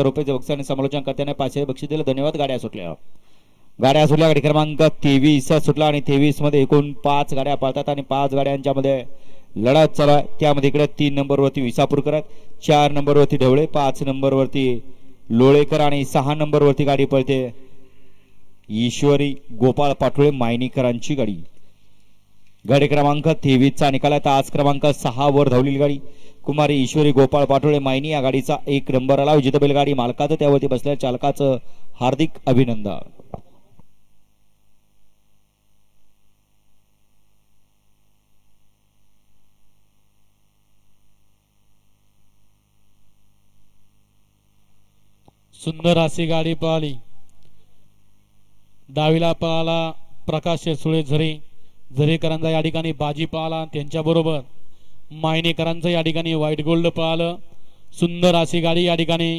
रुपयाचे बक्षाने आणि समालोचन करताना पाचशे बक्षीस दिलं धन्यवाद गाड्या सुटल्या. गाड्या सुटल्या गाडी क्रमांक तेवीस सुटला आणि तेवीसमध्ये एकूण पाच गाड्या पाळतात आणि पाच गाड्यांच्या मध्ये लढत चालू आहे. त्यामध्ये इकडे तीन नंबरवरती विसापूरकर आहेत चार नंबरवरती ढवळे पाच नंबरवरती लोळेकर आणि सहा नंबरवरती गाडी पळते. ईश्वरी गोपाळ पाटोळे मायनीकरांची गाडी. गाडी क्रमांक तेवीसचा निकाल आहे. आज क्रमांक सहा वर धावलेली गाडी कुमारी ईश्वरी गोपाळ पाटोळे मायनी या गाडीचा एक नंबर आला. विजेता बैलगाडी मालकाचं त्यावरती बसलेल्या चालकाचं हार्दिक अभिनंदन. सुंदर अशी गाडी पळाली डावीला पळाला प्रकाश सुळे झरे. झरेकरांचा या ठिकाणी बाजी पळाला त्यांच्याबरोबर मायनेकरांचं या ठिकाणी व्हाईट गोल्ड पळालं सुंदर अशी गाडी या ठिकाणी